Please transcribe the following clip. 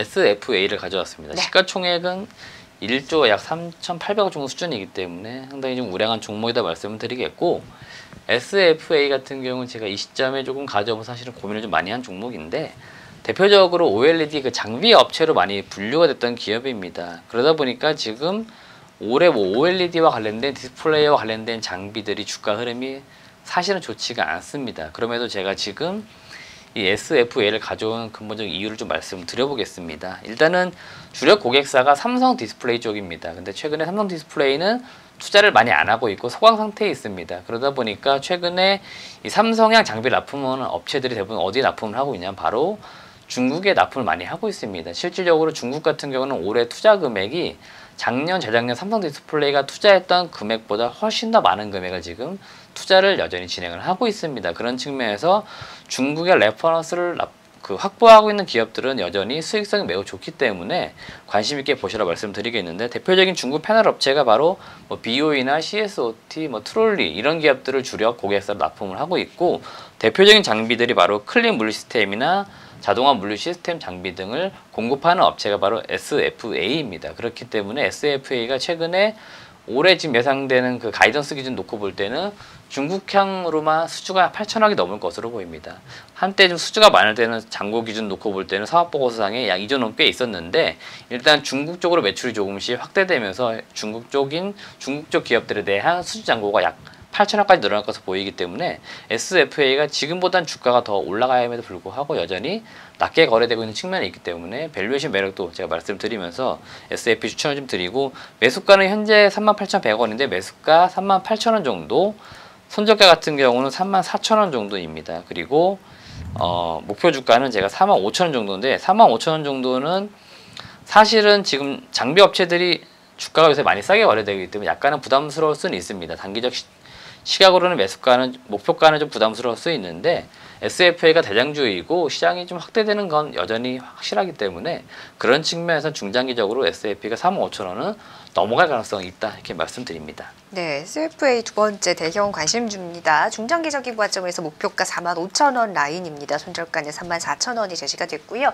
SFA를 가져왔습니다. 네. 시가총액은 1조 약 3,800억 정도 수준이기 때문에 상당히 좀 우량한 종목이다 말씀을 드리겠고 SFA 같은 경우는 제가 이 시점에 조금 가져오면 사실은 고민을 좀 많이 한 종목인데 대표적으로 OLED 그 장비 업체로 많이 분류가 됐던 기업입니다. 그러다 보니까 지금 올해 뭐 OLED와 관련된 디스플레이와 관련된 장비들이 주가 흐름이 사실은 좋지가 않습니다. 그럼에도 제가 지금 이 SFA를 가져온 근본적인 이유를 좀 말씀드려보겠습니다. 일단은 주력 고객사가 삼성 디스플레이 쪽입니다. 근데 최근에 삼성 디스플레이는 투자를 많이 안 하고 있고 소강 상태에 있습니다. 그러다 보니까 최근에 이 삼성향 장비 납품하는 업체들이 대부분 어디에 납품을 하고 있냐면 바로 중국에 납품을 많이 하고 있습니다. 실질적으로 중국 같은 경우는 올해 투자 금액이 작년, 재작년 삼성 디스플레이가 투자했던 금액보다 훨씬 더 많은 금액을 지금 투자를 여전히 진행을 하고 있습니다. 그런 측면에서 중국의 레퍼런스를 납- 그 확보하고 있는 기업들은 여전히 수익성이 매우 좋기 때문에 관심 있게 보시라 말씀드리겠는데 대표적인 중국 패널 업체가 바로 뭐 BOE나 CSOT, 뭐 트롤리 이런 기업들을 주력 고객사로 납품을 하고 있고 대표적인 장비들이 바로 클린 물류 시스템이나 자동화 물류 시스템 장비 등을 공급하는 업체가 바로 SFA입니다. 그렇기 때문에 SFA가 최근에 올해 지금 예상되는 그 가이던스 기준 놓고 볼 때는 중국향으로만 수주가 8천억이 넘을 것으로 보입니다. 한때 좀 수주가 많을 때는 잔고 기준 놓고 볼 때는 사업보고서상에 약 2조 넘게 있었는데 일단 중국 쪽으로 매출이 조금씩 확대되면서 중국 쪽인 중국 쪽 기업들에 대한 수주 잔고가 약 8천억까지 늘어날 것으로 보이기 때문에 SFA가 지금보단 주가가 더 올라가야에도 불구하고 여전히 낮게 거래되고 있는 측면이 있기 때문에 밸류에이션 매력도 제가 말씀드리면서 SFP 추천을 좀 드리고 매수가는 현재 38,100원인데 매수가 38,000원 정도 손절가 같은 경우는 34,000원 정도입니다. 그리고 어, 목표 주가는 제가 45,000원 정도인데 45,000원 정도는 사실은 지금 장비 업체들이 주가가 요새 많이 싸게 거래되기 때문에 약간은 부담스러울 수는 있습니다. 단기적 시, 시각으로는 매수가는 목표가는 좀 부담스러울 수 있는데 SFA가 대장주이고 시장이 좀 확대되는 건 여전히 확실하기 때문에 그런 측면에서 중장기적으로 SFA가 3억 5천 원은 넘어갈 가능성이 있다 이렇게 말씀드립니다. 네, CFA 두 번째 대형 관심주입니다. 중장기적인 관점에서 목표가 4만 5천 원 라인입니다. 손절가는 3만 4천 원이 제시가 됐고요.